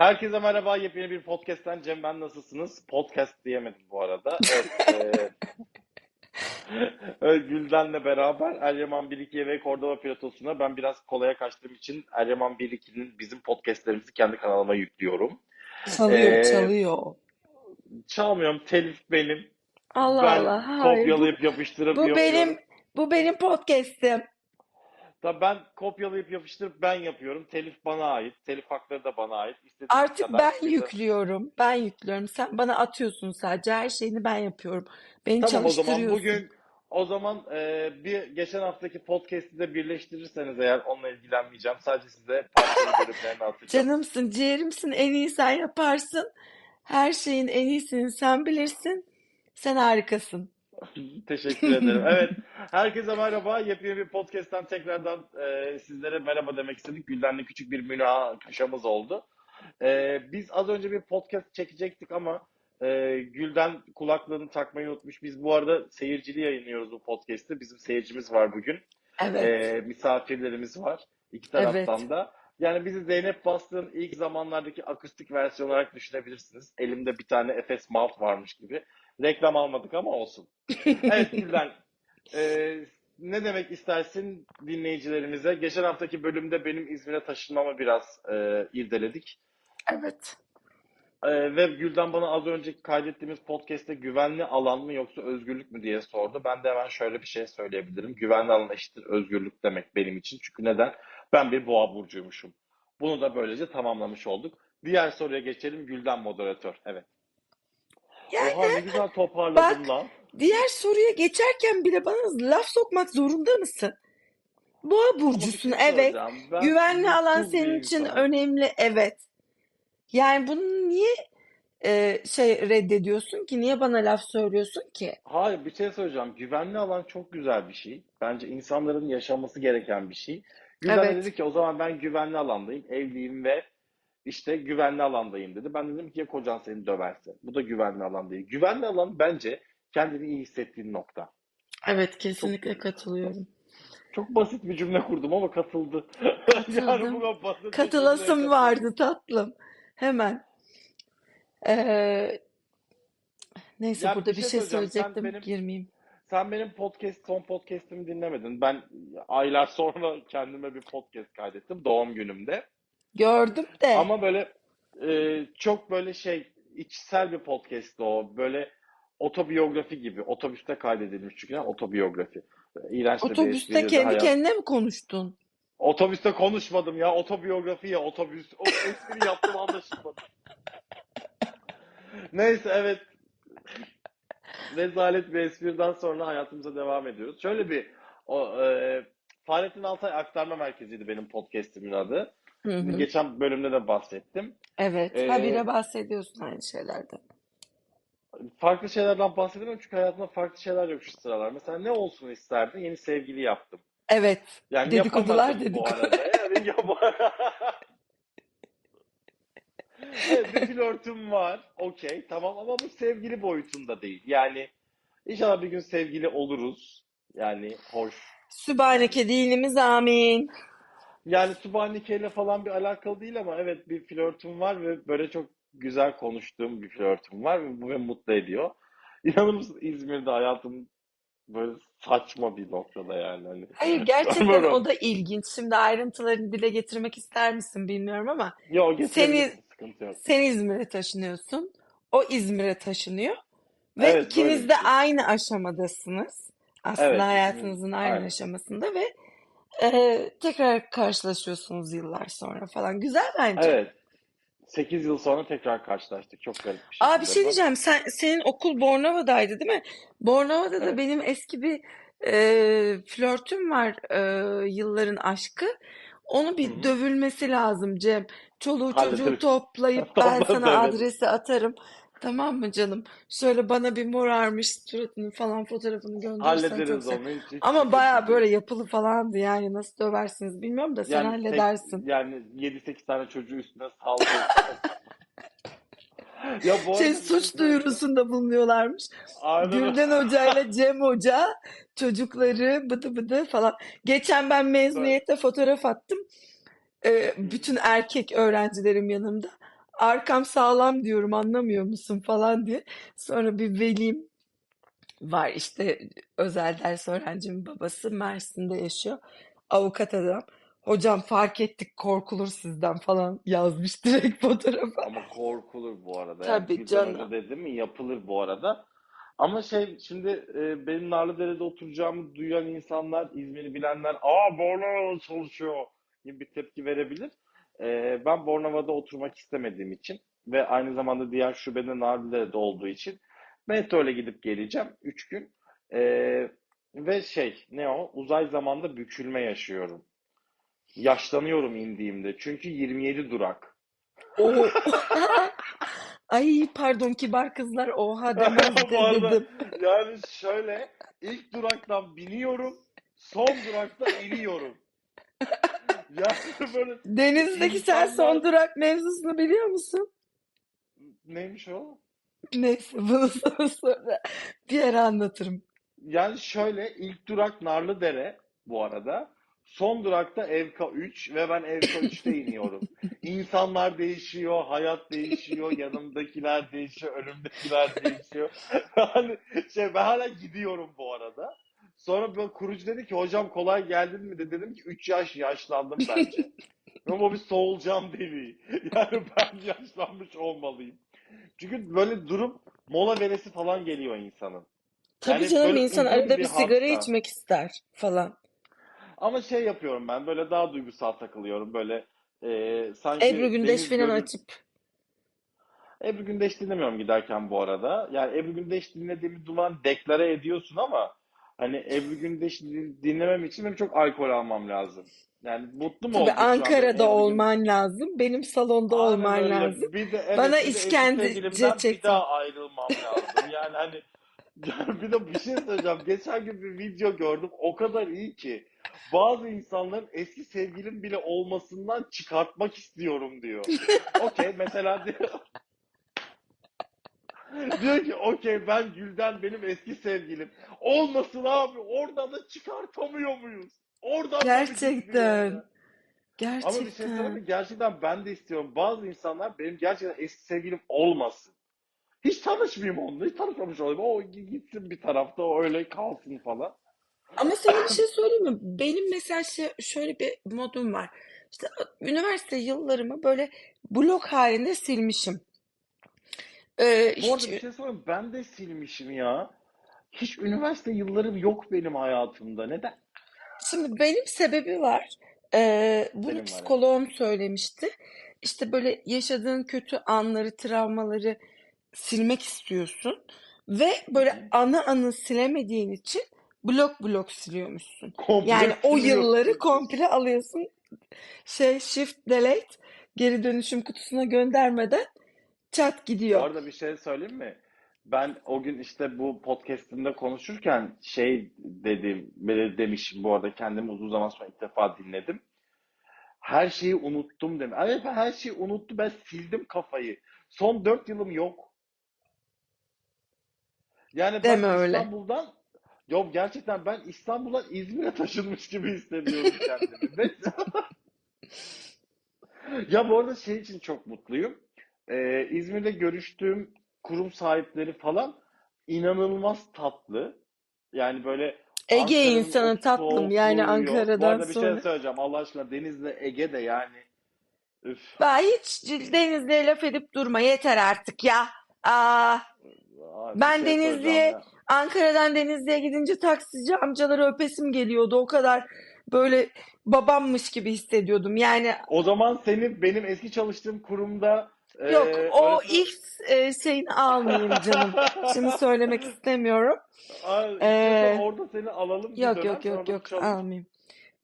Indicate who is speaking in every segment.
Speaker 1: Herkese merhaba. Yepyeni bir podcast'ten Cem ben nasılsınız? Podcast diyemedim bu arada. Evet, e, Gülden'le beraber Eryaman 1-2 ve Cordova Platosu'na ben biraz kolaya kaçtığım için Eryaman 1-2'nin bizim podcastlerimizi kendi kanalıma yüklüyorum.
Speaker 2: Çalıyor,
Speaker 1: E,
Speaker 2: çalıyor.
Speaker 1: çalmıyorum. Telif benim.
Speaker 2: Allah
Speaker 1: Ben
Speaker 2: Allah, hayır. Bu,
Speaker 1: kopyalayıp yapıştırıp
Speaker 2: bu benim,
Speaker 1: yapıyorum.
Speaker 2: bu benim podcast'im.
Speaker 1: Da ben kopyalayıp yapıştırıp ben yapıyorum. Telif bana ait. Telif hakları da bana ait. İstediğim
Speaker 2: Artık
Speaker 1: kadar
Speaker 2: ben
Speaker 1: istediğim-
Speaker 2: yüklüyorum. Ben yüklüyorum. Sen bana atıyorsun sadece. Her şeyini ben yapıyorum. Beni
Speaker 1: Tamam o zaman
Speaker 2: çalıştırıyorsun.
Speaker 1: bugün o zaman e, bir geçen haftaki podcast'i de birleştirirseniz eğer onunla ilgilenmeyeceğim. Sadece size parçalı bölümlerini atacağım.
Speaker 2: Canımsın, ciğerimsin. En iyi sen yaparsın. Her şeyin en iyisini sen bilirsin. Sen harikasın.
Speaker 1: Teşekkür ederim. Evet, herkese merhaba. Yepyeni bir podcast'ten tekrardan e, sizlere merhaba demek istedik. Gülden'le küçük bir münakaşamız oldu. E, biz az önce bir podcast çekecektik ama e, Gülden kulaklığını takmayı unutmuş. Biz bu arada seyircili yayınlıyoruz bu podcast'i. Bizim seyircimiz var bugün.
Speaker 2: Evet.
Speaker 1: Ee, misafirlerimiz var iki taraftan da. Yani bizi Zeynep Bastık'ın ilk zamanlardaki akustik versiyon olarak düşünebilirsiniz. Elimde bir tane Efes Mouth varmış gibi. Reklam almadık ama olsun. Evet Gülden, e, ne demek istersin dinleyicilerimize? Geçen haftaki bölümde benim İzmir'e taşınmamı biraz e, irdeledik.
Speaker 2: Evet.
Speaker 1: Ee, ve Gülden bana az önceki kaydettiğimiz podcast'te güvenli alan mı yoksa özgürlük mü diye sordu. Ben de hemen şöyle bir şey söyleyebilirim. Güvenli alan eşittir özgürlük demek benim için. Çünkü neden? Ben bir boğa burcuymuşum. Bunu da böylece tamamlamış olduk. Diğer soruya geçelim. Gülden moderatör. Evet.
Speaker 2: Yani
Speaker 1: Oha ne güzel toparladın lan.
Speaker 2: diğer soruya geçerken bile bana laf sokmak zorunda mısın? Boğa
Speaker 1: bir
Speaker 2: burcusun,
Speaker 1: şey
Speaker 2: evet. Güvenli alan senin için
Speaker 1: insanım.
Speaker 2: önemli, evet. Yani bunu niye e, şey reddediyorsun ki? Niye bana laf söylüyorsun ki?
Speaker 1: Hayır bir şey söyleyeceğim. Güvenli alan çok güzel bir şey. Bence insanların yaşaması gereken bir şey. De
Speaker 2: Evet.
Speaker 1: dedi ki o zaman ben güvenli alandayım, evliyim ve işte güvenli alandayım dedi. Ben dedim ki ya kocan seni döverse? Bu da güvenli alan değil. Güvenli alan bence kendini iyi hissettiğin nokta.
Speaker 2: Evet, kesinlikle katılıyorum.
Speaker 1: Çok basit bir cümle kurdum ama katıldı. Yani
Speaker 2: Katıldım.
Speaker 1: cümleye
Speaker 2: Katılasım vardı tatlım. Hemen. Ee, neyse
Speaker 1: Ya
Speaker 2: burada
Speaker 1: bir şey
Speaker 2: şey söyleyecektim.
Speaker 1: benim
Speaker 2: Girmeyeyim.
Speaker 1: sen benim podcast son podcast'imi dinlemedin. Ben aylar sonra kendime bir podcast kaydettim doğum günümde.
Speaker 2: Gördüm de.
Speaker 1: Ama böyle e, çok böyle şey içsel bir podcast'ti o. Böyle otobiyografi gibi. Otobüste kaydedilmiş çünkü yani otobiyografi. İğrenç
Speaker 2: Otobüste kendi
Speaker 1: hayat.
Speaker 2: kendine mi konuştun?
Speaker 1: Otobüste konuşmadım ya. Otobiyografi ya otobüs. O espri yaptım anlaşılmadı. Neyse evet. Rezalet bir espriden sonra hayatımıza devam ediyoruz. Şöyle bir o, e, Fahrettin Altay Aktarma Merkezi'ydi benim podcast'imin adı.
Speaker 2: Hı hı.
Speaker 1: Geçen bölümde de bahsettim.
Speaker 2: Evet.
Speaker 1: Ee,
Speaker 2: Habire bahsediyorsun aynı şeylerden.
Speaker 1: Farklı şeylerden bahsedemem çünkü hayatımda farklı şeyler yok şu sıralar. Mesela ne olsun isterdin? Yeni sevgili yaptım.
Speaker 2: Evet.
Speaker 1: Yani
Speaker 2: Dedikodular
Speaker 1: bu
Speaker 2: dedikodu.
Speaker 1: arada. Yani yap- Evet, bir flörtüm var. Okey, tamam ama bu sevgili boyutunda değil. Yani inşallah bir gün sevgili oluruz. Yani hoş.
Speaker 2: Sübhaneke dinimiz amin.
Speaker 1: Yani Subhaneke ile falan bir alakalı değil ama evet bir flörtüm var ve böyle çok güzel konuştuğum bir flörtüm var ve bu beni mutlu ediyor. İnanır mısın İzmir'de hayatım böyle saçma bir noktada yani. Hani
Speaker 2: Hayır gerçekten o da ilginç. Şimdi ayrıntılarını dile getirmek ister misin bilmiyorum ama
Speaker 1: Yo
Speaker 2: seni sen İzmir'e taşınıyorsun. O İzmir'e taşınıyor ve
Speaker 1: Evet
Speaker 2: ikiniz de
Speaker 1: şey.
Speaker 2: aynı aşamadasınız. Aslında
Speaker 1: Evet
Speaker 2: hayatınızın aynı
Speaker 1: aynen.
Speaker 2: aşamasında ve e, tekrar karşılaşıyorsunuz yıllar sonra falan. Güzel bence.
Speaker 1: Evet 8 yıl sonra tekrar karşılaştık çok garip bir
Speaker 2: Aa bir şey.
Speaker 1: Bak
Speaker 2: diyeceğim. Sen senin okul Bornova'daydı değil mi? Bornova'da da
Speaker 1: evet
Speaker 2: benim eski bir e, flörtüm var e, yılların aşkı. Onu
Speaker 1: hı
Speaker 2: bir
Speaker 1: hı.
Speaker 2: dövülmesi lazım Cem. Çoluğu çocuğu
Speaker 1: hallederiz.
Speaker 2: toplayıp ben sana
Speaker 1: evet.
Speaker 2: adresi atarım. Tamam mı canım? Şöyle bana bir morarmış suratını falan fotoğrafını gönderirsen çok
Speaker 1: Hallederiz
Speaker 2: sevinirim.
Speaker 1: onu hiç, hiç
Speaker 2: Ama
Speaker 1: sıkıntı
Speaker 2: baya
Speaker 1: değil.
Speaker 2: böyle yapılı falandı yani nasıl döversiniz bilmiyorum da sen
Speaker 1: Yani tek
Speaker 2: halledersin.
Speaker 1: yani 7-8 tane çocuğu üstüne saldırdı. Ya bu
Speaker 2: Şey
Speaker 1: arada
Speaker 2: suç duyurusunda bulunuyorlarmış.
Speaker 1: Aynen öyle.
Speaker 2: Gülden Hoca ile Cem Hoca çocukları bıdı bıdı falan. Geçen ben
Speaker 1: Evet.
Speaker 2: mezuniyette fotoğraf attım. Ee,
Speaker 1: hı.
Speaker 2: bütün erkek öğrencilerim yanımda. Arkam sağlam diyorum anlamıyor musun falan diye. Sonra bir velim var işte özel ders öğrencimin babası Mersin'de yaşıyor. Avukat adam. Hocam fark ettik korkulur sizden falan yazmış direkt fotoğrafa.
Speaker 1: Ama korkulur bu arada.
Speaker 2: Tabii
Speaker 1: yani
Speaker 2: canım.
Speaker 1: dedi mi yapılır bu arada. Ama şey şimdi e, benim Narlıdere'de oturacağımı duyan insanlar, İzmir'i bilenler aa Bornova'da çalışıyor gibi bir tepki verebilir. E, ben Bornova'da oturmak istemediğim için ve aynı zamanda diğer şubede Narlıdere'de olduğu için metro ile gidip geleceğim 3 gün. E, ve şey ne o uzay zamanda bükülme yaşıyorum. Yaşlanıyorum indiğimde çünkü 27 durak.
Speaker 2: O Ay pardon kibar kızlar oha demez dedim.
Speaker 1: yani şöyle ilk duraktan biniyorum, son durakta iniyorum. Yani böyle
Speaker 2: Denizdeki sen son durak mevzusunu biliyor musun?
Speaker 1: neymiş o?
Speaker 2: Neyse bunu sonra, sonra bir ara anlatırım.
Speaker 1: Yani şöyle ilk durak Narlıdere bu arada. Son durakta Evka 3 ve ben Evka 3'te iniyorum. İnsanlar değişiyor, hayat değişiyor, yanımdakiler değişiyor, önümdekiler değişiyor. Hani şey ben hala gidiyorum bu arada. Sonra böyle kurucu dedi ki hocam kolay geldin mi de dedim ki 3 yaş yaşlandım bence. Ama bir soğulacağım deli. Yani ben yaşlanmış olmalıyım. Çünkü böyle durum mola veresi falan geliyor insanın.
Speaker 2: Tabii
Speaker 1: Yani
Speaker 2: canım insan arada
Speaker 1: bir
Speaker 2: bir sigara
Speaker 1: hatta.
Speaker 2: içmek ister falan.
Speaker 1: Ama şey yapıyorum ben böyle daha duygusal takılıyorum böyle e, sanki
Speaker 2: Ebru Gündeş falan
Speaker 1: gölü
Speaker 2: açıp.
Speaker 1: Ebru Gündeş dinlemiyorum giderken bu arada. Yani Ebru Gündeş dinlediğimi duman deklare ediyorsun ama hani Ebru Gündeş din- dinlemem için benim çok alkol almam lazım. Yani mutlu mu
Speaker 2: Tabii
Speaker 1: şu an
Speaker 2: Ankara'da
Speaker 1: Ebru
Speaker 2: olman lazım. Benim salonda
Speaker 1: Aynen
Speaker 2: olman
Speaker 1: öyle.
Speaker 2: lazım.
Speaker 1: Bir de evet
Speaker 2: Bana
Speaker 1: bir de
Speaker 2: işkence
Speaker 1: sevgilimden bir daha ayrılmam lazım. Yani hani bir de bir şey söyleyeceğim. Geçen gün bir video gördüm. O kadar iyi ki. Bazı insanların eski sevgilim bile olmasından çıkartmak istiyorum diyor. Okey mesela diyor, diyor ki okey ben Gülden benim eski sevgilim. Olmasın abi oradan da çıkartamıyor muyuz? Oradan
Speaker 2: Gerçekten.
Speaker 1: ya? Ama bir şey söyleyeyim mi?
Speaker 2: Gerçekten.
Speaker 1: Gerçekten ben de istiyorum. Bazı insanlar benim gerçekten eski sevgilim olmasın. Hiç tanışmayayım onunla. Hiç tanışmamış olayım. O gitsin bir tarafta o öyle kalsın falan.
Speaker 2: Ama sana bir şey söyleyeyim mi? Benim mesela şey- şöyle bir modum var. İşte üniversite yıllarımı böyle blok halinde silmişim. Ee,
Speaker 1: Bu arada
Speaker 2: hiç
Speaker 1: bir şey söyleyeyim. Ben de silmişim ya. Hiç üniversite yıllarım yok benim hayatımda. Neden?
Speaker 2: Şimdi benim sebebi var. Ee, bunu
Speaker 1: Benim var
Speaker 2: psikoloğum söylemişti. İşte böyle yaşadığın kötü anları, travmaları silmek istiyorsun ve böyle
Speaker 1: hı.
Speaker 2: ana anı silemediğin için blok blok siliyormuşsun.
Speaker 1: Komple
Speaker 2: Yani o yılları komple alıyorsun. Şey shift delete geri dönüşüm kutusuna göndermeden çat
Speaker 1: Bu
Speaker 2: gidiyor.
Speaker 1: arada bir şey söyleyeyim mi? Ben o gün işte bu podcast'imde konuşurken şey dedim, demişim bu arada kendimi uzun zaman sonra ilk defa dinledim. Her şeyi unuttum dedim. Evet ben her şeyi unuttum. Ben sildim kafayı. Son dört yılım yok. Yani ben
Speaker 2: Deme öyle.
Speaker 1: İstanbul'dan yok gerçekten ben İstanbul'dan İzmir'e taşınmış gibi hissediyorum kendimi. Ya bu arada şey için çok mutluyum. Ee, İzmir'de görüştüğüm kurum sahipleri falan inanılmaz tatlı. Yani böyle
Speaker 2: Ege insanı tatlım yani
Speaker 1: soğukluğu yok. Bu
Speaker 2: Ankara'dan
Speaker 1: arada bir şey söyleyeceğim. Allah aşkına Denizli, Ege de yani üf.
Speaker 2: Ben hiç Denizli'ye laf edip durma yeter artık ya. Aa,
Speaker 1: bir
Speaker 2: ben
Speaker 1: şey
Speaker 2: Denizli'ye. Ankara'dan Denizli'ye gidince taksici amcaları öpesim geliyordu. O kadar böyle babammış gibi hissediyordum. Yani
Speaker 1: O zaman senin benim eski çalıştığım kurumda e,
Speaker 2: yok o
Speaker 1: orası
Speaker 2: ilk e, şeyini almayayım canım. Şimdi söylemek istemiyorum.
Speaker 1: İstiyorsan
Speaker 2: Ee,
Speaker 1: orada seni alalım
Speaker 2: yok
Speaker 1: dönem
Speaker 2: yok yok yok
Speaker 1: çalış.
Speaker 2: almayayım.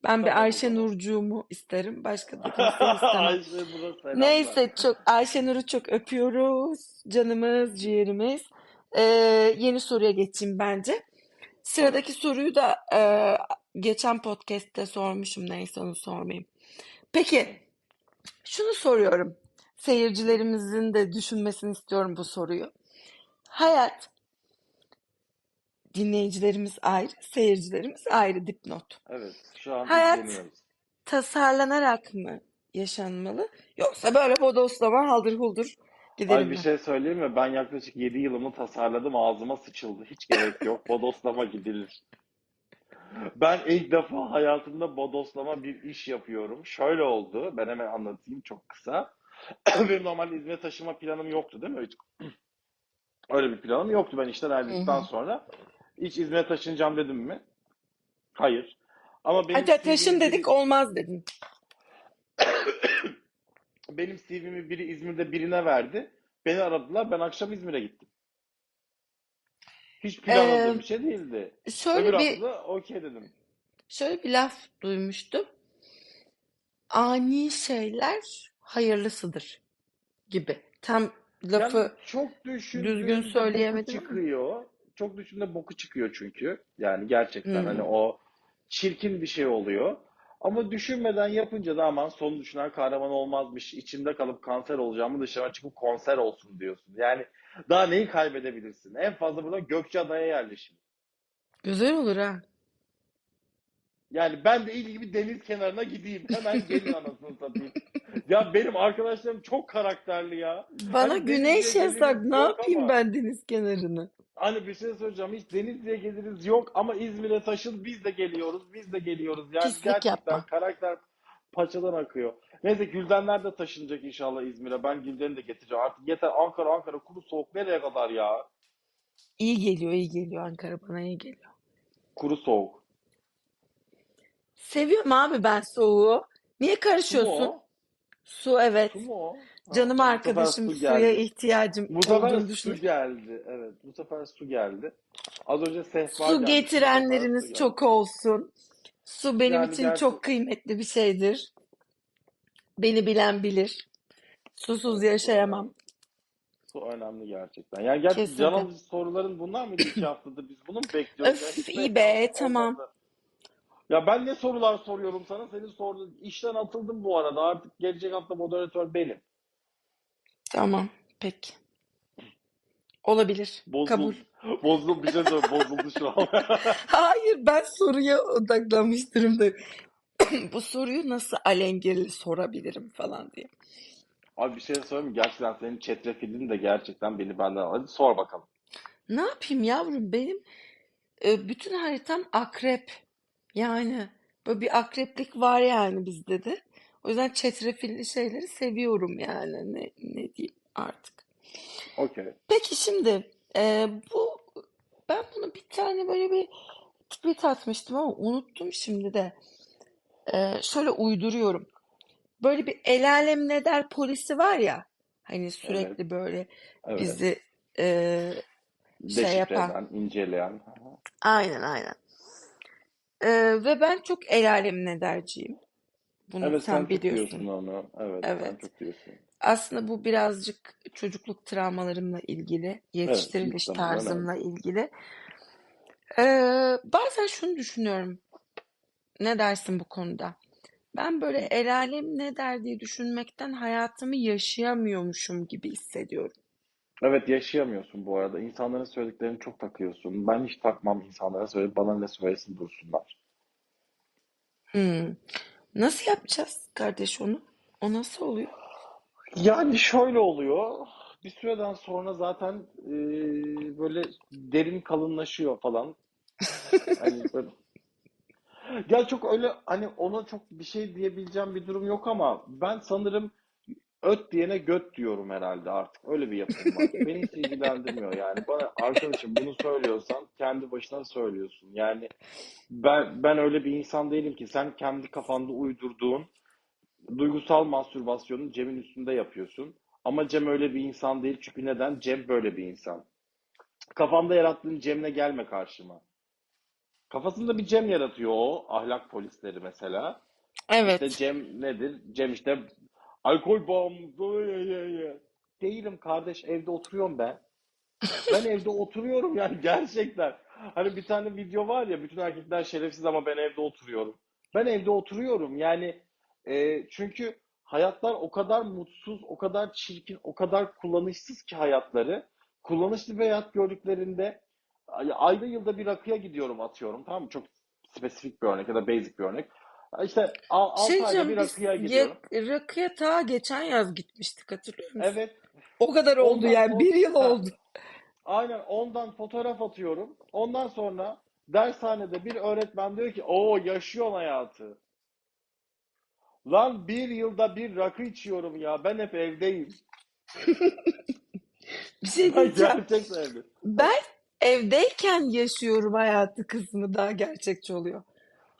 Speaker 2: Ben bir
Speaker 1: Tamam
Speaker 2: Ayşe. Nurcuğumu isterim. Başka da kimseyi istemem.
Speaker 1: Ayşe.
Speaker 2: Neyse çok Ayşe Nur'u çok öpüyoruz. Canımız, ciğerimiz. Ee, yeni soruya geçeyim bence. Sıradaki soruyu da e, geçen podcast'te sormuşum. Neyse onu sormayayım. Peki şunu soruyorum. Seyircilerimizin de düşünmesini istiyorum bu soruyu. Hayat dinleyicilerimiz ayrı, seyircilerimiz ayrı dipnot.
Speaker 1: Evet, şu an
Speaker 2: Hayat tasarlanarak mı yaşanmalı. Yoksa böyle bodoslama haldır huldur
Speaker 1: Ay
Speaker 2: giderim
Speaker 1: bir şey söyleyeyim mi? Ben yaklaşık 7 yılımı tasarladım. Ağzıma sıçıldı. Hiç gerek yok. Bodoslama gidilir. Ben ilk defa hayatımda bodoslama bir iş yapıyorum. Şöyle oldu. Ben hemen anlatayım çok kısa. Benim normalde İzmir'e taşıma planım yoktu değil mi? Hiç öyle bir planım yoktu. Ben işten ayrıldıktan sonra hiç İzmir'e taşınacağım dedim mi? Hayır. Ama benim
Speaker 2: Hatta taşın dedik
Speaker 1: biri
Speaker 2: olmaz dedin.
Speaker 1: benim CV'mi biri İzmir'de birine verdi. Beni aradılar. Ben akşam İzmir'e gittim. Hiç
Speaker 2: Ee,
Speaker 1: planladığım bir şey değildi. Öbür
Speaker 2: şöyle bir
Speaker 1: hafta da okey dedim.
Speaker 2: şöyle bir laf duymuştum. Ani şeyler hayırlısıdır gibi. Tam
Speaker 1: Yani
Speaker 2: lafı
Speaker 1: çok
Speaker 2: düzgün söyleyemedim
Speaker 1: çıkıyor. Çok düşündüğünde boku çıkıyor çünkü. Yani gerçekten hani
Speaker 2: Hmm.
Speaker 1: o çirkin bir şey oluyor. Ama düşünmeden yapınca da aman sonu düşünen kahraman olmazmış. İçimde kalıp kanser olacağımı dışarı çıkıp konser olsun diyorsun. Yani daha neyi kaybedebilirsin? En fazla burada Gökçeada'ya yerleşim.
Speaker 2: Güzel olur ha.
Speaker 1: Yani ben de iyi gibi deniz kenarına gideyim. Hemen gelin anasını satayım. Ya benim arkadaşlarım çok karakterli ya.
Speaker 2: Bana
Speaker 1: Hani
Speaker 2: güneş yasak. Ne yapayım
Speaker 1: ama
Speaker 2: ben deniz kenarını?
Speaker 1: hani bir şey söyleyeceğim. Hiç Denizli'ye geliriz yok ama İzmir'e taşın biz de geliyoruz. Biz de geliyoruz. Yani
Speaker 2: Pislik
Speaker 1: gerçekten
Speaker 2: yapma.
Speaker 1: karakter paçadan akıyor. Neyse Güldenler de taşınacak inşallah İzmir'e. Ben Gülden'i de getireceğim. Artık yeter Ankara Ankara kuru soğuk nereye kadar ya?
Speaker 2: İyi geliyor, iyi geliyor Ankara bana iyi geliyor.
Speaker 1: Kuru soğuk.
Speaker 2: Seviyorum abi ben soğuğu. Niye karışıyorsun?
Speaker 1: o?
Speaker 2: Su evet.
Speaker 1: Su mu o? Ha,
Speaker 2: Canım
Speaker 1: sefer
Speaker 2: arkadaşım
Speaker 1: su
Speaker 2: suya
Speaker 1: geldi.
Speaker 2: ihtiyacım
Speaker 1: Bu sefer
Speaker 2: olduğunu
Speaker 1: su
Speaker 2: düşünür.
Speaker 1: geldi. Evet, bu sefer su geldi. Az önce sehpa
Speaker 2: Su.
Speaker 1: Bu sefer su
Speaker 2: getirenleriniz
Speaker 1: geldi.
Speaker 2: çok olsun. Su benim
Speaker 1: Yani
Speaker 2: için
Speaker 1: gerçi
Speaker 2: çok kıymetli bir şeydir. Beni bilen bilir. Susuz
Speaker 1: evet su
Speaker 2: yaşayamam.
Speaker 1: önemli. Su önemli gerçekten. Yani gerçi can
Speaker 2: Kesinlikle.
Speaker 1: alıcı soruların bunlar mıydı iki haftadır? Biz bunu mu bekliyoruz?
Speaker 2: Öf iyi be tamam.
Speaker 1: olmadı. Ya ben ne sorular soruyorum sana? Senin sorduğun işten atıldım bu arada. Artık gelecek hafta moderatör benim.
Speaker 2: Tamam peki. Olabilir. Kabul.
Speaker 1: Bozuldu. Bozuldu bir şey söyle. Bozuldu şu an.
Speaker 2: Hayır ben soruya odaklanmış durumdayım. Bu soruyu nasıl alengirli sorabilirim falan diye.
Speaker 1: Abi bir şey söyleyeyim mi? Gerçekten senin çetrefilin de gerçekten beni benden al. Hadi sor bakalım.
Speaker 2: Ne yapayım yavrum benim e, bütün haritam akrep. Yani böyle bir akreplik var yani bizde de. O yüzden çetrefilli şeyleri seviyorum yani. Ne, ne diyeyim artık.
Speaker 1: Okey.
Speaker 2: Peki şimdi e, bu ben bunu bir tane böyle bir tweet atmıştım ama unuttum şimdi de. E, şöyle uyduruyorum. Böyle bir el alem ne der polisi var ya. Hani
Speaker 1: Evet.
Speaker 2: sürekli böyle
Speaker 1: Evet.
Speaker 2: bizi e, şey
Speaker 1: Deşifre
Speaker 2: yapan.
Speaker 1: eden, inceleyen.
Speaker 2: Aynen aynen. E, ve ben çok el alem ne derciyim. Bunu
Speaker 1: Evet sen
Speaker 2: sen
Speaker 1: çok
Speaker 2: biliyorsun.
Speaker 1: diyorsun onu. Evet sen
Speaker 2: Evet.
Speaker 1: çok diyorsun.
Speaker 2: Aslında bu birazcık çocukluk travmalarımla ilgili,
Speaker 1: Evet
Speaker 2: yetiştiriliş
Speaker 1: muhtemelen evet.
Speaker 2: tarzımla ilgili. E, bazen şunu düşünüyorum. Ne dersin bu konuda? Ben böyle el alem ne der diye düşünmekten hayatımı yaşayamıyormuşum gibi hissediyorum.
Speaker 1: Evet yaşayamıyorsun bu arada. İnsanların söylediklerini çok takıyorsun. Ben hiç takmam insanlara söyleyip bana ne söylesin dursunlar.
Speaker 2: Hmm. Nasıl yapacağız kardeş onu? O nasıl oluyor?
Speaker 1: Yani şöyle oluyor. Bir süreden sonra zaten e, böyle derin kalınlaşıyor falan. Hani böyle Ya çok öyle hani ona çok bir şey diyebileceğim bir durum yok ama ben sanırım öt diyene göt diyorum herhalde artık. Öyle bir yapım var. Beni hiç ilgilendirmiyor yani. Bana arkadaşım bunu söylüyorsan kendi başına söylüyorsun. Yani ben ben öyle bir insan değilim ki sen kendi kafanda uydurduğun duygusal mastürbasyonu Cem'in üstünde yapıyorsun. Ama Cem öyle bir insan değil çünkü neden? Cem böyle bir insan. Kafamda yarattığın Cem'le gelme karşıma. Kafasında bir Cem yaratıyor o ahlak polisleri mesela. İşte
Speaker 2: Evet.
Speaker 1: Cem nedir? Cem işte alkol bağımlısı. Değilim kardeş evde oturuyorum ben. Ben evde oturuyorum yani gerçekten. Hani bir tane video var ya bütün erkekler şerefsiz ama ben evde oturuyorum. Ben evde oturuyorum yani e, çünkü hayatlar o kadar mutsuz, o kadar çirkin, o kadar kullanışsız ki hayatları. Kullanışlı bir hayat gördüklerinde ay- ayda yılda bir rakıya gidiyorum atıyorum tamam mı? Çok spesifik bir örnek ya da basic bir örnek. İşte
Speaker 2: Bir şey
Speaker 1: 6 ayda bir rakıya
Speaker 2: ya,
Speaker 1: gidiyorum.
Speaker 2: rakıya ta geçen yaz gitmiştik hatırlıyor musun?
Speaker 1: Evet.
Speaker 2: O kadar oldu
Speaker 1: Ondan
Speaker 2: yani bir yıl
Speaker 1: ha,
Speaker 2: oldu.
Speaker 1: aynen ondan fotoğraf atıyorum. Ondan sonra dershanede bir öğretmen diyor ki o yaşıyorsun hayatı. Lan bir yılda bir rakı içiyorum ya. Ben hep evdeyim.
Speaker 2: Bir şey
Speaker 1: Ben
Speaker 2: diyeceğim.
Speaker 1: gerçekten evdeyim.
Speaker 2: Ben evdeyken yaşıyorum hayatı kısmı daha gerçekçi oluyor.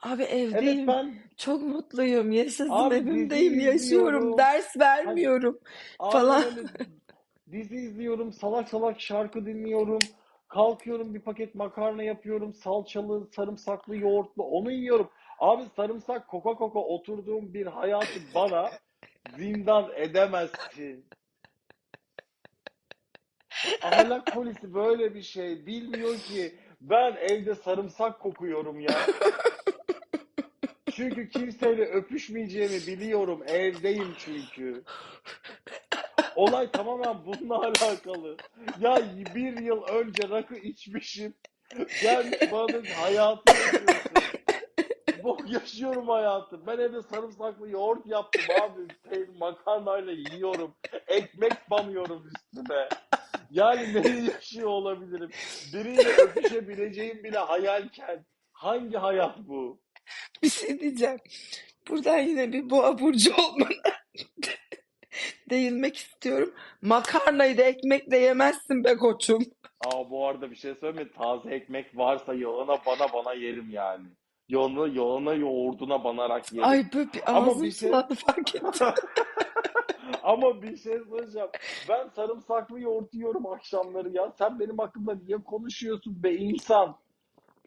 Speaker 2: Abi
Speaker 1: Evet
Speaker 2: evdeyim.
Speaker 1: ben
Speaker 2: Çok mutluyum. Yaşasın
Speaker 1: abi dizi
Speaker 2: evimdeyim. Yaşıyorum.
Speaker 1: izliyorum.
Speaker 2: Ders
Speaker 1: Hani
Speaker 2: vermiyorum
Speaker 1: aynen
Speaker 2: falan.
Speaker 1: öyle dizi izliyorum. Salak salak şarkı dinliyorum. Kalkıyorum bir paket makarna yapıyorum. Salçalı, sarımsaklı, yoğurtlu onu yiyorum. Abi sarımsak koka koka oturduğum bir hayatı bana zindan edemezsin. Ahlak polisi böyle bir şey bilmiyor ki ben evde sarımsak kokuyorum ya. Çünkü kimseyle öpüşmeyeceğimi biliyorum. Evdeyim çünkü. Olay tamamen bununla alakalı. Ya bir yıl önce rakı içmişim. Gelmiş bana hayatı yaşıyorsun. Bu yaşıyorum hayatı. Ben evde sarımsaklı yoğurt yaptım abi. Pe- Makarnayla yiyorum. Ekmek banıyorum üstüne. Yani neyi yaşıyor olabilirim? Biriyle öpüşebileceğim bile hayalken. Hangi hayat bu?
Speaker 2: Bir şey diyeceğim. Buradan yine bir boğa burcu olmana değinmek istiyorum. Makarnayı da ekmekle yemezsin be koçum.
Speaker 1: Aa bu arada bir şey söyleyeyim mi? Taze ekmek varsa yağına bana bana yerim yani. Yağına, yağına yoğurduna banarak yerim.
Speaker 2: Ay böyle bir
Speaker 1: Ama
Speaker 2: ağzım
Speaker 1: bir şey
Speaker 2: sulandı fark ettim.
Speaker 1: ama bir şey söyleyeceğim. Ben sarımsaklı yoğurt yiyorum akşamları ya. Sen benim hakkımda niye konuşuyorsun be insan?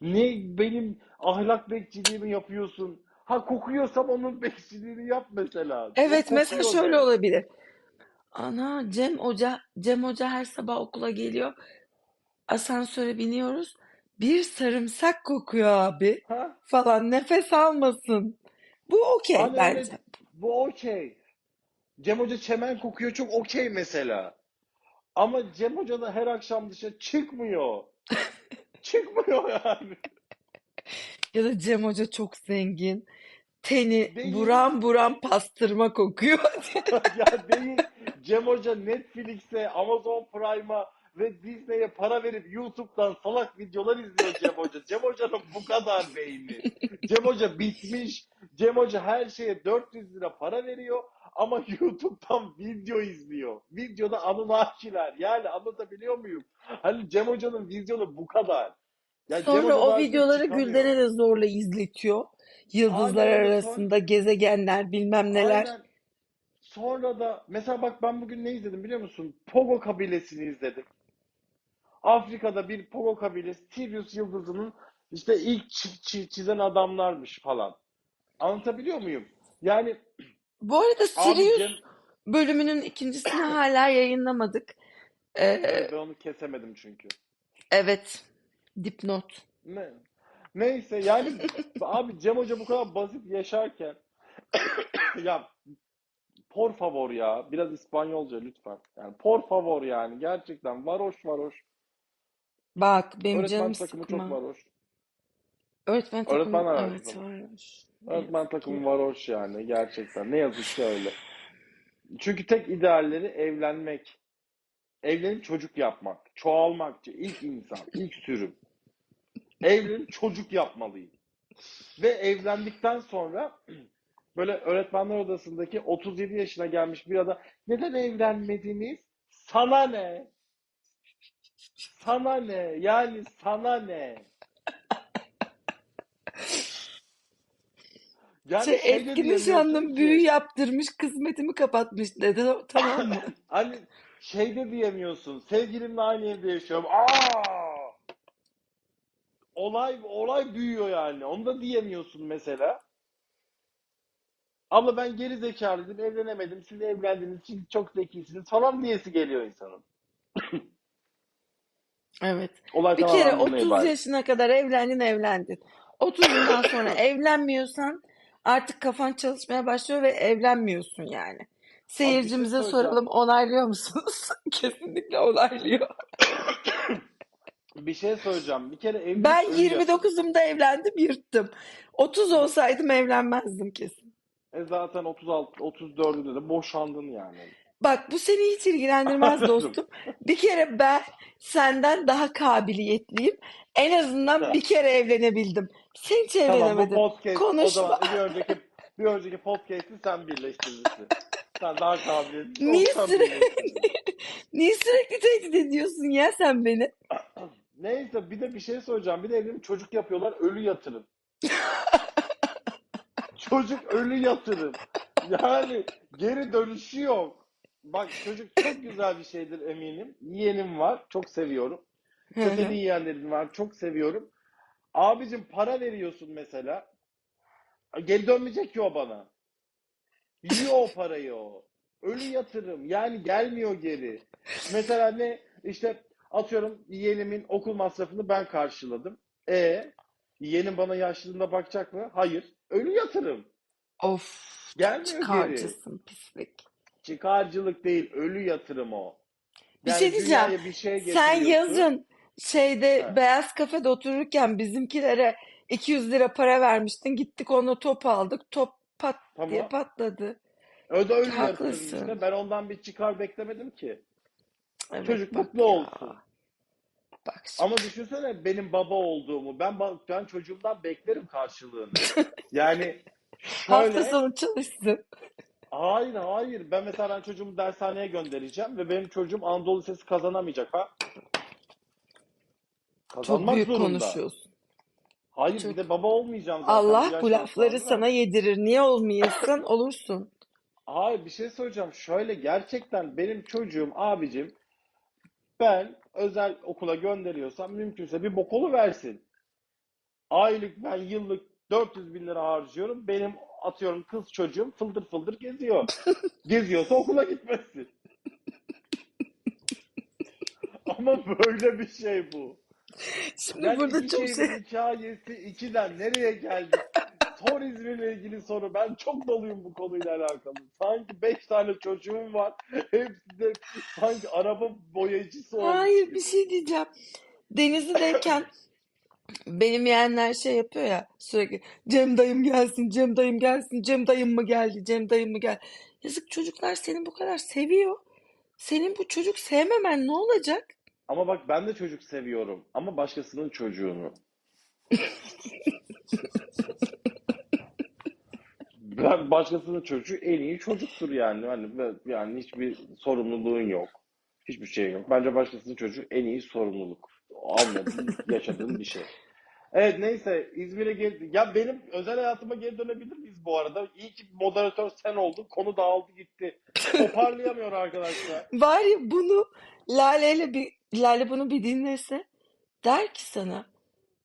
Speaker 1: Niye benim ahlak bekçiliğimi yapıyorsun? Ha kokuyorsam onun bekçiliğini yap mesela.
Speaker 2: Evet mesela
Speaker 1: kokuyor
Speaker 2: şöyle
Speaker 1: de.
Speaker 2: olabilir. Ana Cem Hoca, Cem Hoca her sabah okula geliyor. Asansöre biniyoruz. Bir sarımsak kokuyor abi
Speaker 1: Ha?
Speaker 2: falan nefes almasın. Bu okey
Speaker 1: Hani öyle
Speaker 2: bence.
Speaker 1: bu okey. Cem Hoca çemen kokuyor çok okey mesela. Ama Cem Hoca da her akşam dışarı çıkmıyor. Çıkmıyor yani.
Speaker 2: Ya da Cem Hoca çok zengin. Teni
Speaker 1: Değil.
Speaker 2: buram buram pastırma kokuyor.
Speaker 1: Ya değil. Cem Hoca Netflix'e, Amazon Prime'a ve Disney'e para verip YouTube'dan salak videolar izliyor Cem Hoca. Cem Hoca'nın bu kadar beyni. Cem Hoca bitmiş. Cem Hoca her şeye 400 lira para veriyor ama YouTube'dan video izliyor. Videoda Anunnakiler. Yani anlatabiliyor muyum? Hani Cem Hoca'nın vizyonu bu kadar. Ya Cem
Speaker 2: Sonra o videoları. Gülden'e de zorla izletiyor. Yıldızlar
Speaker 1: Aynen
Speaker 2: arasında gezegenler bilmem neler.
Speaker 1: Aynen. Sonra da mesela bak ben bugün ne izledim biliyor musun? Pogo kabilesini izledim. Afrika'da bir Pogo kabilesi Sirius yıldızının işte ilk çi- çi- çizen adamlarmış falan. Anlatabiliyor muyum? Yani
Speaker 2: Bu arada
Speaker 1: abi
Speaker 2: Sirius
Speaker 1: Cem
Speaker 2: bölümünün ikincisini hala yayınlamadık. Ee,
Speaker 1: ben onu kesemedim çünkü.
Speaker 2: evet, dipnot.
Speaker 1: Ne? Neyse yani abi Cem Hoca bu kadar basit yaşarken ya por favor ya biraz İspanyolca lütfen. Yani por favor yani gerçekten varoş varoş.
Speaker 2: Bak benim
Speaker 1: Öğretmen
Speaker 2: canım
Speaker 1: takımı çok
Speaker 2: sıkma.
Speaker 1: varoş.
Speaker 2: Öğretmen takımı
Speaker 1: Öğretmenler
Speaker 2: evet
Speaker 1: arasında.
Speaker 2: varmış.
Speaker 1: Öğretmen takımı varoş yani gerçekten. Ne yazık ki öyle. Çünkü tek idealleri evlenmek. Evlenip çocuk yapmak. Çoğalmak. ilk insan, ilk sürüm. Evlenip çocuk yapmalıyım. Ve evlendikten sonra böyle öğretmenler odasındaki 37 yaşına gelmiş bir adam neden evlenmediniz? Sana ne? Sana ne? Yani sana ne? Yani
Speaker 2: Şey,
Speaker 1: şey diyemiyorsun
Speaker 2: nişanlım büyü
Speaker 1: ki.
Speaker 2: yaptırmış, kısmetimi kapatmış dedi. Tamam mı?
Speaker 1: Hani şey de diyemiyorsun. Sevgilimle aynı evde yaşıyorum. Aa! Olay olay büyüyor yani. Onu da diyemiyorsun mesela. Abla ben geri zekalıydım, evlenemedim. Siz evlendiniz, siz çok zekisiniz falan diyesi geliyor insanın.
Speaker 2: Evet.
Speaker 1: Olay
Speaker 2: Bir kere
Speaker 1: tamamen bununla
Speaker 2: 30
Speaker 1: ibaret.
Speaker 2: yaşına kadar evlendin, evlendin. 30'undan sonra evlenmiyorsan artık kafan çalışmaya başlıyor ve evlenmiyorsun yani.
Speaker 1: Şey
Speaker 2: Seyircimize
Speaker 1: söyleyeceğim.
Speaker 2: soralım, onaylıyor musunuz? Kesinlikle onaylıyor.
Speaker 1: Bir şey söyleyeceğim. Bir kere evlilik
Speaker 2: Ben
Speaker 1: ölü yatırım.
Speaker 2: 29'umda evlendim, yırttım. 30 olsaydım evlenmezdim kesin.
Speaker 1: E zaten 36, 34'ünde de boşandın yani.
Speaker 2: Bak bu seni hiç ilgilendirmez dostum. Bir kere ben senden daha kabiliyetliyim. En azından bir kere evlenebildim. Sen hiç
Speaker 1: Tamam bu podcast o
Speaker 2: Konuşma.
Speaker 1: zaman bir önceki bir önceki podcast'i sen birleştirirsin. Sen daha kabiliyetli
Speaker 2: Niye
Speaker 1: birleştirirsin.
Speaker 2: niye sürekli tehdit ediyorsun ya sen beni?
Speaker 1: Neyse bir de bir şey söyleyeceğim. Bir de evlenip çocuk yapıyorlar ölü yatırım. Çocuk ölü yatırım. Yani geri dönüşü yok. Bak çocuk çok güzel bir şeydir eminim. Yeğenim var. Çok seviyorum. Senin yeğenlerin var. Çok seviyorum. Abicim para veriyorsun mesela. Geri dönmeyecek ki o bana. Yiyor o parayı o. Ölü yatırım. Yani gelmiyor geri. Mesela ne? İşte atıyorum yeğenimin okul masrafını ben karşıladım. E yeğenim bana yaşlılığında bakacak mı? Hayır. Ölü yatırım.
Speaker 2: Of,
Speaker 1: Gelmiyor geri.
Speaker 2: çıkarcısın pislik.
Speaker 1: Çıkarcılık değil, ölü yatırım o.
Speaker 2: Bir
Speaker 1: Yani
Speaker 2: şey diyeceğim.
Speaker 1: dünyaya bir şey
Speaker 2: Sen
Speaker 1: getiriyorsun.
Speaker 2: yazın şeyde
Speaker 1: He.
Speaker 2: beyaz kafede otururken bizimkilere 200 lira para vermiştin. Gittik ona top aldık. Top pat diye
Speaker 1: Tamam.
Speaker 2: patladı.
Speaker 1: O da ölü yatırım
Speaker 2: Haklısın.
Speaker 1: işte. Ben ondan bir çıkar beklemedim ki.
Speaker 2: Evet
Speaker 1: Çocuk mutlu
Speaker 2: ya.
Speaker 1: olsun.
Speaker 2: Bak şimdi.
Speaker 1: Ama düşünsene benim baba olduğumu. Ben ben çocuğumdan beklerim karşılığını. Yani
Speaker 2: Hafta
Speaker 1: şöyle
Speaker 2: sonu çalışsın.
Speaker 1: hayır hayır ben mesela ben çocuğumu dershaneye göndereceğim ve benim çocuğum Anadolu Lisesi kazanamayacak ha.
Speaker 2: Çok
Speaker 1: Kazanmak
Speaker 2: büyük
Speaker 1: zorunda.
Speaker 2: konuşuyorsun.
Speaker 1: Hayır
Speaker 2: Çok.
Speaker 1: bir de baba olmayacağım zaten.
Speaker 2: Allah bu lafları
Speaker 1: sonra.
Speaker 2: sana yedirir. Niye olmayasın? Olursun.
Speaker 1: Hayır bir şey söyleyeceğim. Şöyle gerçekten benim çocuğum abicim ben özel okula gönderiyorsam mümkünse bir bokolu versin. Aylık ben yıllık 400 bin lira harcıyorum. Benim atıyorum kız çocuğum fıldır fıldır geziyor. Geziyorsa okula gitmesin. Ama böyle bir şey bu.
Speaker 2: Şimdi
Speaker 1: Yani
Speaker 2: burada çok şey...
Speaker 1: hikayesi ikiden nereye geldik? Sor İzmir'le ilgili soru. Ben çok doluyum bu konuyla alakalı. Sanki beş tane çocuğum var. Hepsi de sanki araba boyacısı olmuş
Speaker 2: Hayır
Speaker 1: gibi.
Speaker 2: bir şey diyeceğim. Denizli'deyken benim yeğenler şey yapıyor ya sürekli Cem dayım gelsin, Cem dayım gelsin, Cem dayım mı geldi, Cem dayım mı geldi. Yazık çocuklar seni bu kadar seviyor. Senin bu çocuk sevmemen ne olacak?
Speaker 1: Ama bak ben de çocuk seviyorum. Ama başkasının çocuğunu. Ben başkasının çocuğu en iyi çocuktur yani. Hani yani hiçbir sorumluluğun yok. Hiçbir şey yok. Bence başkasının çocuğu en iyi sorumluluk. Almadığın, yaşadığın bir şey. Evet neyse İzmir'e gel ya benim özel hayatıma geri dönebilir miyiz bu arada? İyi ki moderatör sen oldun. Konu dağıldı gitti. Toparlayamıyor arkadaşlar.
Speaker 2: Ya bunu Lale'yle bir Lale bunu bir dinlese der ki sana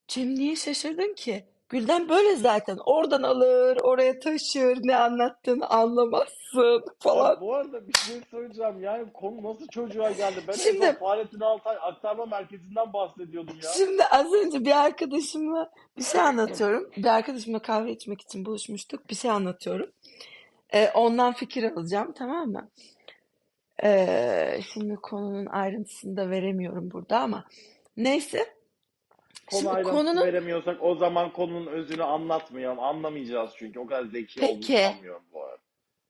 Speaker 2: Cem niye şaşırdın ki? Gülden böyle zaten. Oradan alır, oraya taşır, ne anlattığını anlamazsın falan.
Speaker 1: Abi bu arada bir şey söyleyeceğim. Yani konu nasıl çocuğa geldi? Ben en
Speaker 2: Şimdi-
Speaker 1: son Fahrettin Altay aktarma merkezinden bahsediyordum ya.
Speaker 2: Şimdi az önce bir arkadaşımla bir şey anlatıyorum. Bir arkadaşımla kahve içmek için buluşmuştuk. Bir şey anlatıyorum. Ee, ondan fikir alacağım, tamam mı? Ee, şimdi konunun ayrıntısını da veremiyorum burada ama neyse.
Speaker 1: Konu
Speaker 2: Şimdi
Speaker 1: ayrıntısı
Speaker 2: konunun
Speaker 1: veremiyorsak o zaman konunun özünü anlatmayalım. Anlamayacağız çünkü. O kadar zeki olduğunu
Speaker 2: peki,
Speaker 1: sanmıyorum bu arada.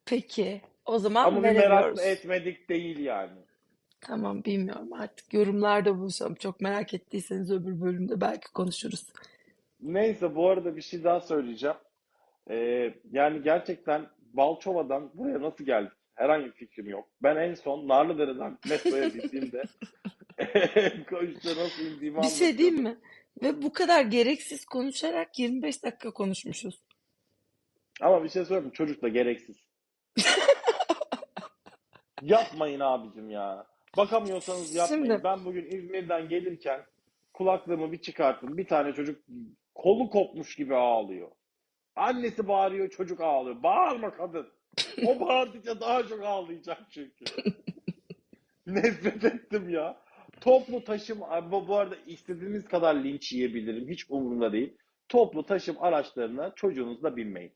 Speaker 2: peki. O zaman
Speaker 1: Ama bir merak
Speaker 2: veremiyoruz.
Speaker 1: etmedik değil yani.
Speaker 2: Tamam bilmiyorum artık yorumlarda buluşalım. Çok merak ettiyseniz öbür bölümde belki konuşuruz.
Speaker 1: Neyse bu arada bir şey daha söyleyeceğim. Ee, yani gerçekten Balçova'dan buraya nasıl geldik? Herhangi bir fikrim yok. Ben en son Narlıdere'den metroya bindiğimde koğuşta nasıl indiğimi
Speaker 2: Bir şey diyeyim mi? Ve bu kadar gereksiz konuşarak 25 dakika konuşmuşuz.
Speaker 1: Ama bir şey söyleyeyim? Çocuk da gereksiz. Yapmayın abicim ya. Bakamıyorsanız yapmayın.
Speaker 2: Şimdi
Speaker 1: Ben bugün İzmir'den gelirken kulaklığımı bir çıkarttım. Bir tane çocuk kolu kopmuş gibi ağlıyor. Annesi bağırıyor, çocuk ağlıyor. Bağırma kadın. O bağırdıkça daha çok ağlayacak çünkü. Nefret ettim ya. Toplu taşım, bu, bu arada istediğiniz kadar linç yiyebilirim. Hiç umurumda değil. Toplu taşım araçlarına çocuğunuzla binmeyin.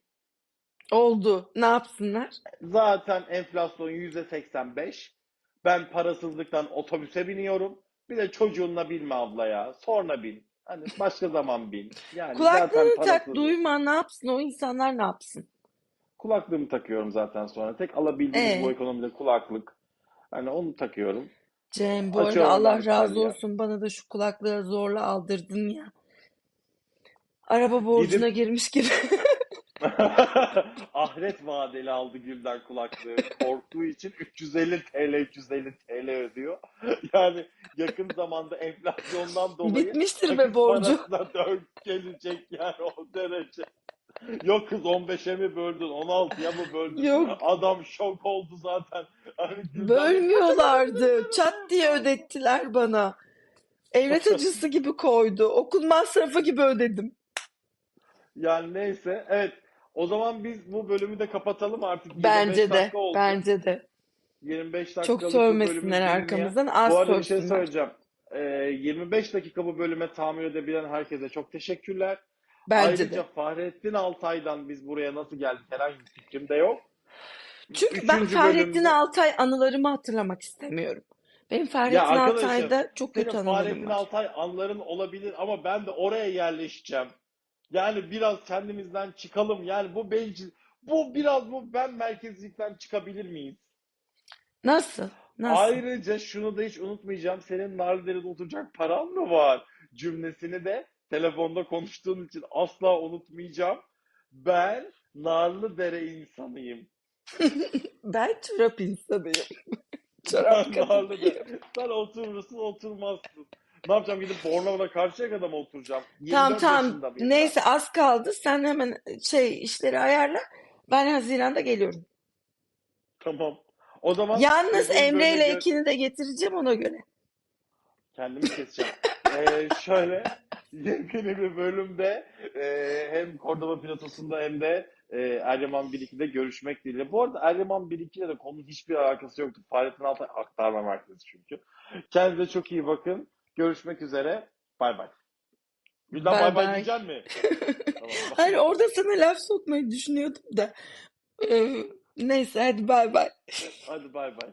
Speaker 2: oldu. Ne yapsınlar?
Speaker 1: Zaten enflasyon yüzde 85. Ben parasızlıktan otobüse biniyorum. Bir de çocuğunla binme abla ya. Sonra bin. Hani başka zaman bin. Yani zaten
Speaker 2: Kulaklığını tak,
Speaker 1: parasız.
Speaker 2: duyma ne yapsın o insanlar ne yapsın?
Speaker 1: Kulaklığımı takıyorum zaten sonra. Tek alabildiğimiz bu
Speaker 2: E
Speaker 1: ekonomide kulaklık. Hani onu takıyorum.
Speaker 2: Cem bu arada
Speaker 1: Açıyorum
Speaker 2: Allah razı
Speaker 1: ya.
Speaker 2: olsun bana da şu kulaklığı zorla aldırdın ya. Araba borcuna
Speaker 1: Gidip
Speaker 2: girmiş gibi.
Speaker 1: ahiret vadeli aldı Gülden kulaklığı. Korktuğu için 350 TL 350 TL ödüyor. Yani yakın zamanda enflasyondan dolayı
Speaker 2: Bitmiştir be borcu.
Speaker 1: parasına dört gelecek yani o derece. Yok kız 15'e mi böldün 16'ya mı böldün?
Speaker 2: Yok
Speaker 1: Adam şok oldu zaten. Hani
Speaker 2: bölmüyorlardı. Çat diye ödettiler bana. Evlat acısı gibi koydu. Okul masrafı gibi ödedim.
Speaker 1: yani neyse evet o zaman biz bu bölümü de kapatalım artık 25
Speaker 2: Bence de.
Speaker 1: oldu.
Speaker 2: Bence de.
Speaker 1: 25
Speaker 2: Çok
Speaker 1: dakikalık bu
Speaker 2: sövmesinler arkamızdan.
Speaker 1: Bu
Speaker 2: Az
Speaker 1: arada bir şey söyleyeceğim. Ee, 25 dakika bu bölüme tahammül edebilen herkese çok teşekkürler.
Speaker 2: Bence
Speaker 1: Ayrıca
Speaker 2: de.
Speaker 1: Fahrettin Altay'dan biz buraya nasıl geldik herhangi bir fikrim de yok.
Speaker 2: Çünkü ben
Speaker 1: Üçüncü
Speaker 2: Fahrettin
Speaker 1: bölümde
Speaker 2: Altay anılarımı hatırlamak istemiyorum. Benim Fahrettin Altay'da çok kötü anılarım
Speaker 1: Fahrettin
Speaker 2: var.
Speaker 1: Altay anların olabilir ama ben de oraya yerleşeceğim. Yani biraz kendimizden çıkalım. Yani bu bencil, bu biraz bu ben merkezlikten çıkabilir miyiz?
Speaker 2: Nasıl? Nasıl?
Speaker 1: Ayrıca şunu da hiç unutmayacağım. Senin Narlıdere'de oturacak paran mı var? Cümlesini de telefonda konuştuğun için asla unutmayacağım. Ben Narlıdere insanıyım.
Speaker 2: Ben çorap insanıyım. Çorap kadınıyım.
Speaker 1: Sen oturursun oturmazsın. Ne yapacağım gidip Bornova'da Karşıyaka'da mı oturacağım?
Speaker 2: Tamam
Speaker 1: 24
Speaker 2: tamam.
Speaker 1: ben?
Speaker 2: Neyse az kaldı. Sen hemen şey işleri ayarla. Ben Haziran'da geliyorum.
Speaker 1: Tamam. O zaman
Speaker 2: Yalnız Emre ile Ekin'i de getireceğim ona göre.
Speaker 1: Kendimi keseceğim. Ee, şöyle yepyeni bir bölümde e, hem Cordoba Platosu'nda hem de e, Eryaman 1-2'de görüşmek dileğiyle. Bu arada Eryaman 1-2 ile de konunun hiçbir alakası yoktu. Fahrettin Altay aktarma merkezi çünkü. Kendinize çok iyi bakın. Görüşmek üzere. Bay bay. Gülden
Speaker 2: Bay
Speaker 1: bay bay
Speaker 2: bay.
Speaker 1: diyecek mi? Tamam.
Speaker 2: Hayır orada sana laf sokmayı düşünüyordum da. Ee, neyse hadi bay bay.
Speaker 1: Hadi bay bay.